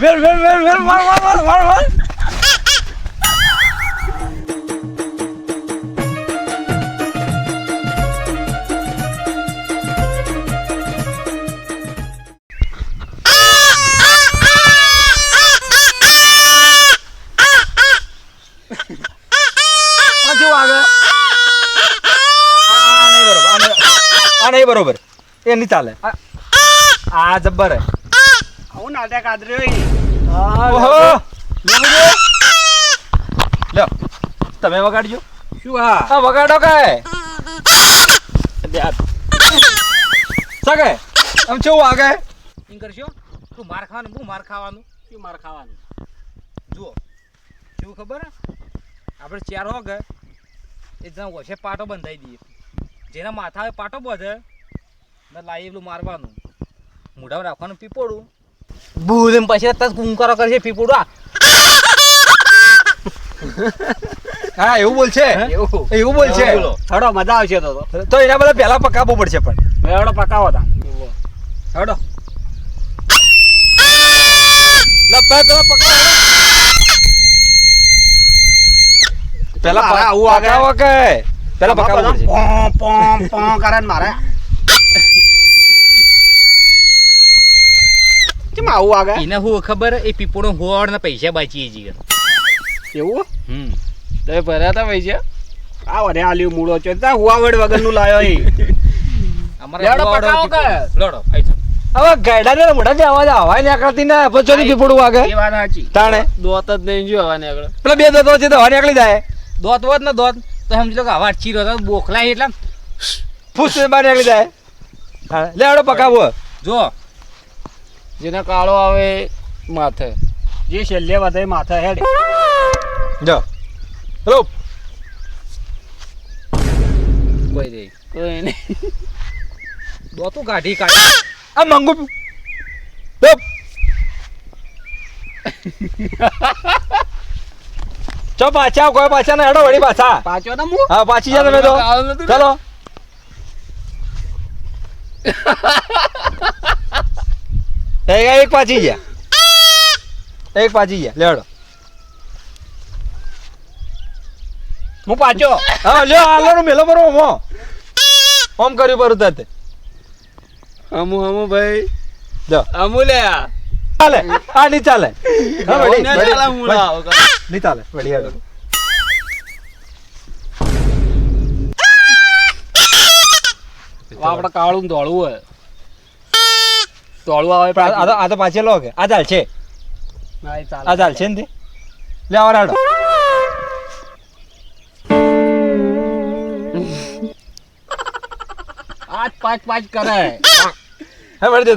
વેલ વેલ વેલ વેલ માર માર માર માર માર નહીં બરોબર. એ નહીં ચાલે. આ- જબ્બર હે. નાટક આદર્યો ઓહો? લ્યો તમે વગાડજો. શું હા? આ વગાડો કે સગે આમ કેવું વાગે? એમ કરશો? તું માર ખાવાનું? હું માર ખાવાનું? શું માર ખાવાનું? જુઓ. શું ખબર? હે? આપણે ચાર હો કે એ જણ વચ્ચે પાટો બંધાઈ દઈએ. જેના માથા પાટો બધે. ને પેલું મારવાનું. મોઢામાં રાખવાનું પીપોડું બૂધ એમ પછી તરત કુંકારો કરશે પીપોડું આ. હા એવું બોલ છે એવું. એવું બોલ છે થોડો હડો મજા આવશે તો તો. એના બધા પહેલા પકાવવું પડશે પણ. હડો પકાવો તા હડો પેલા આવું આગળ. કે? પેલા પકાવવું પડશે. પોં પોં પોં કરે ને મારે. કેમ આવું આગળ એને હું ખબર એ પીપળો હોડ ને પૈસા બાચીએ છીએ એવું? હમ. તો ભર્યા તા પૈસા? આ વરે આલ્યું મૂળો છે. તા હુવાવડ વગરનું લાયો એ અમારે લડો પકાવો કે? લડો હવે ગાયડા ને મોઢા થી અવાજ આવાય નીકળતી ને પછી પીપોડું વાગે. એ વાત સાચી. તાણે? દોત જ નહીં જો હવા આગળ. પેલા બે દતો છે તો હવા નીકળી જાય. દોત વોત ને દોત તો સમજી લો કે આવા ચીરો હતો બોખલા એટલે. ફૂસ બહાર નીકળી જાય. હા, લે હડો પકાવો. જો જેને કાળો આવે માથે. જે છેલ્લે વધે માથે હેડ. જો. હેલો. કોઈ દે કોઈ નહીં. દોતું કાઢી કાઢી. આ મંગુ ચો પાછા કોઈ પાછા ને હેડો વળી પાછા. પાછો ને હું? હા પાછી જા તમે તો? ચલો. એક પાછી ગયા એક પાછી ગયા લેડો હું પાછો હા લ્યો હાલો મેલો બરો ઓમો ઓમ કર્યું પરું તાતે હમુ અમુ ભાઈ જો અમુ લે ચાલે આ નહીં ચાલે નહીં ચાલે હેડો આપણે કાળું ધોળું હોય ધોળું આવે આ- તો આ તો પાછે લો કે. આ ચાલ છે. આ ચાલ છે ને લે આવરાડો આઠ પાંચ પાંચ કરે. હે વળી દે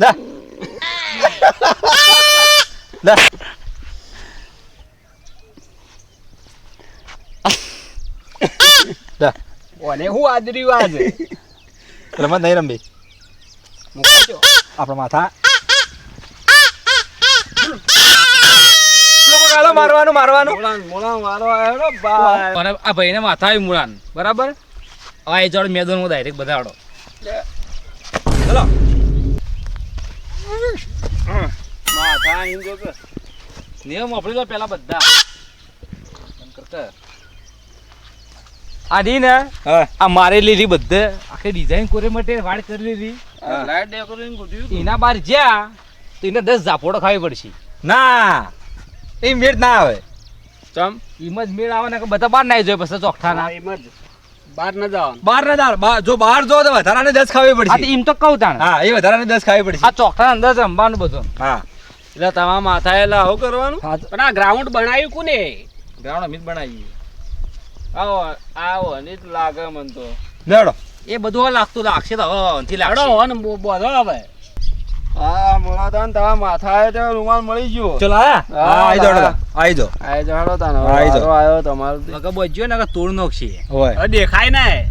લે. લે. ઓને હું આદર્યું આજે? રમત નહીં રમવી. પાછો આપણા માથા. મારવાનું મારવાનું. અને આ ભાઈને માથા આવી મુળાન. બરાબર? હવે એ જોડે હું ડાયરેક્ટ બધાડો ચલો માથા અહીં જો કે. નિયમ વાપરી લો પેલા બધા. કરતા આ રી ને આ મારે લીધી બધે. આખી ડિઝાઇન કોરે માટે વાડ કરી લીધી. લાઈટ ડેકોરેશન ગોઠવ્યું એના બાર જ્યાં તો એને દસ ઝાપોડો ખાવી પડશે. ના. એ મેળ ના આવે. ચમ? એમ જ મેળ આવે ને કે બધા બાર ના જોઈએ પછી ચોખ્ઠાના એમ જ. બહાર ના જવાનું. બહાર ના જાવ જો બહાર જો તો વધારાને દસ ખાવી પડશે. એમ તો કહું તાણ. હા એ વધારાને દસ ખાવી પડશે. આ ચોખ્ઠા અંદર રમવાનું બધું. હા. એટલે તમારા માથા એટલે આવું કરવાનું પણ આ ગ્રાઉન્ડ બનાવ્યું કોને? ગ્રાઉન્ડ અમિત બનાવીએ. આવો આવો ને લાગે મન તો. લેડો એ બધું લાગતું લાગશે તો હવે હેડો લાગશે. હો ને બો- હવે. હા મોળા તાન તમારા માથા તો રૂમાલ મળી ગયો. ચલો હા. આઈ હા. આઈ દો આઈ દો આય જાડો આઈ જાઓ. આયો તમારો. મગર બજ્યો ને કે તોડ નોખશે હોય. દેખાય ને.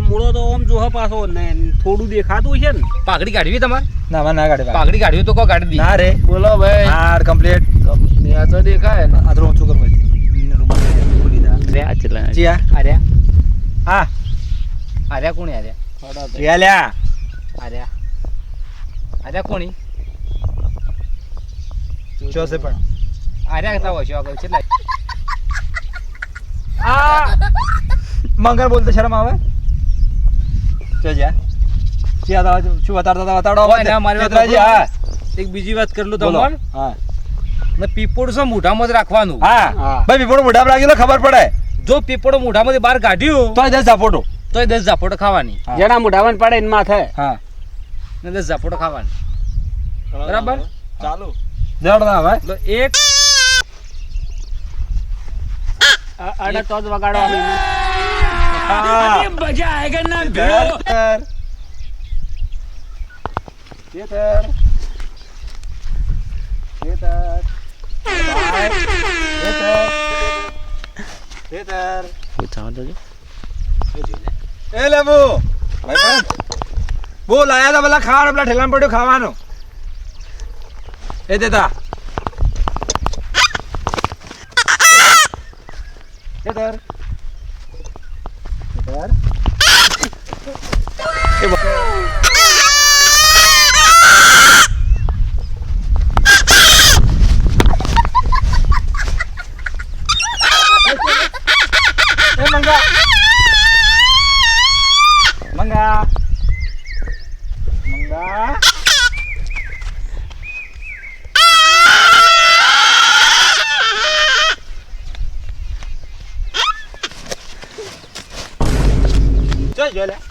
મૂળો તો ઓમ જોહ પાછો ને થોડું દેખાતું છે ને. પાઘડી કાઢવી તમારે? ના મને ના કાઢે પાઘડી કાઢવી તો કો કાઢી દી. ના રે. બોલો ભાઈ. હાર કમ્પ્લીટ આ તો દેખાય. ને આ તો હું શું કરું રહ્યા ચલા ચિયા આર્યા? હા. આર્યા કોણી આર્યા? ચિયા લ્યા આર્યા. આર્યા કોણી ચો પણ. આર્યા કેટલા વર્ષો આગળ કેટલા આ મંગળ બોલતો શરમ આવે? જા દાવા શું બતાડતા હતા? બતાડો મારી વાત એક બીજી વાત કરી લો તમારે હા. ને પીપોડ છે મોઢામાં જ રાખવાનું. હા. હા. ભાઈ પીપોડ મોઢામાં રાખી ખબર પડે. જો પીપળો મોઢામાંથી બહાર કાઢ્યું તો દસ ઝાપોટો. તો દસ ઝાપોટો ખાવાની. જેના મોઢામાં પડે એમાં માથે. હા. ને દસ ઝાપોટો ખાવાની. બરાબર? ચાલુ. જડ ના ભાઈ તો એક અડે તો જ વગાડવાની. મજા આયેગા ના ચેતર ચેતર ચેતર બાય. ચેતર ચેતર એ લેબુ. બહુ લાયા હતા પેલા ખાવાનું પેલા ઠેલામાં પડ્યું ખાવાનું. એ દેતા. એ જો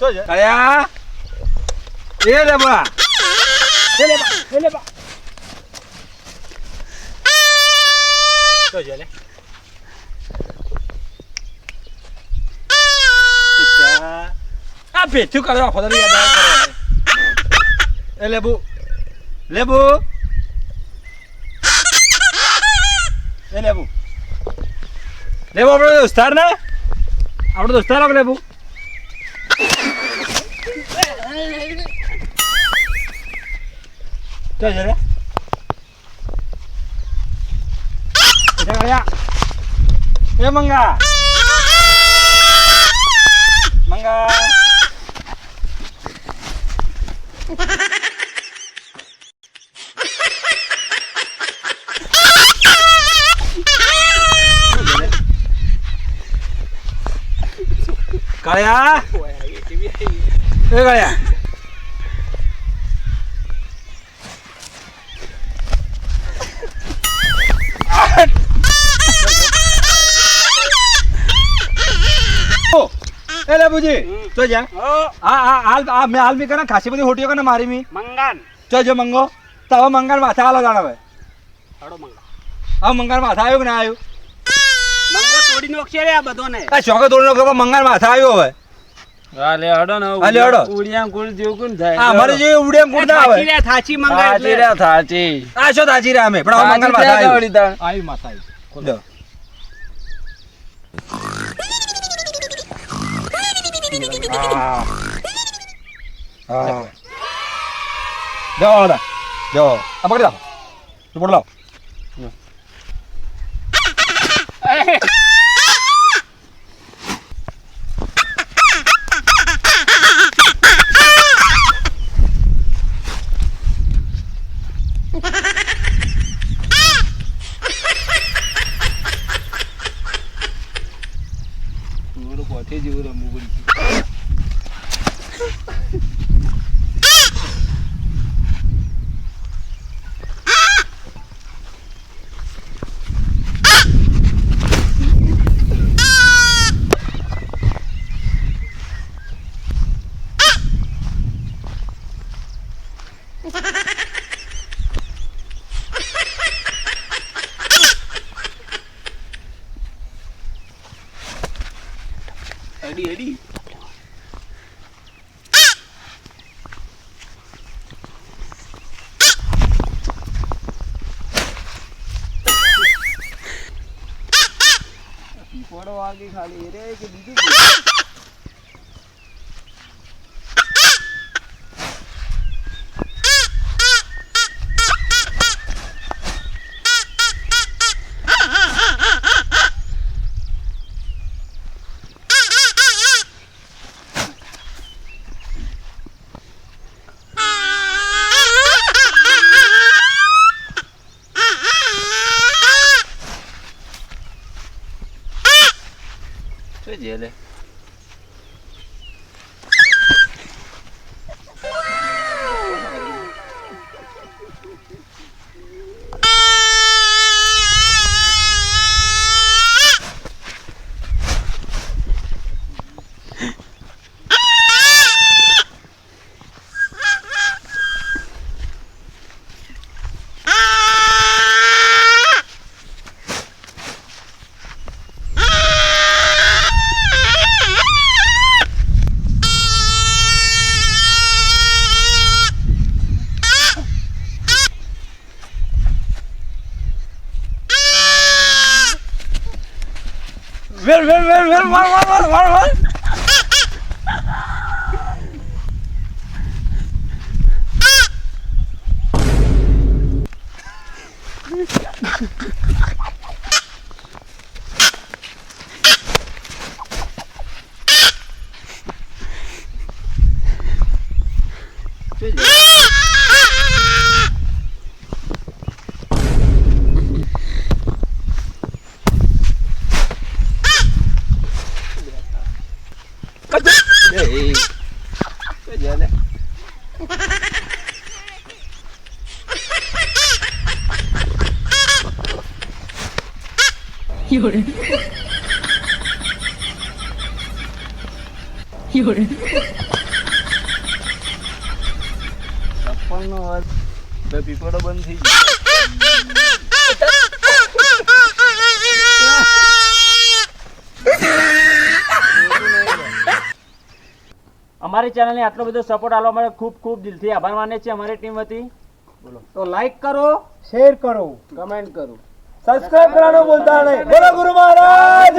જો જો કયા એ લે બા એ લે બા એ લે બા જો જો લે આ ભેઠું કરો આખો દાડો યાદ આવે કરે. એ લેબુ લેબુ એ લેબુ લેબુ આપણો દોસ્તાર ને આપણો દોસ્તાર આપણે લેબુ ચાલ જરા એ ગયા એ મંગા મંગા કાળિયા એ એ બુજી. તો જા હા હા. હાલ આ મે હાલ મી કરે ખાસી બધી હોટીઓ કને મારી મી. મંગાન. તો જો મંગો. તો મંગાન માથા હાલો જાણ હવે. હડો મંગા હવે મંગાન માથા આવ્યો કે ના આવ્યો? મંગો તોડી નોખશે રે આ બધોને. આ શોકે તોડી નાખો મંગાન માથા આવ્યો હવે. હાલે હડો ને હાલે હડો. ઉડિયા કુળ જેવું કોણ થાય. જે ઉડે એમ ના આવે. થાચી રે થાચી મંગા થાચી રે થાચી. આ શું તાજી રહ્યા અમે પણ મંગલ માથા. આવી આવી ജോടാ ജോ അപകടിതാ പൊടലോ ഒരു കൊറ്റ ജീവിതം മുകളിലേക്ക് અડી અડી પીપળો વાગી ખાલી રે કે બીજું કોઈ? શું છે લે વેર વેર વેર વેર માર માર માર માર માર શું છે એ શું છે લે ચપ્પલનો અવાજ બે પીપળો બંધ થઈ અમારી ચેનલને આટલો બધો સપોર્ટ આપવા માટે ખૂબ ખૂબ દિલથી આભાર માને છે અમારી ટીમ વતી તો લાઈક કરો શેર કરો કમેન્ટ કરો. सबस्क्राईब करायला बोलता नाही. बोला गुरु महाराज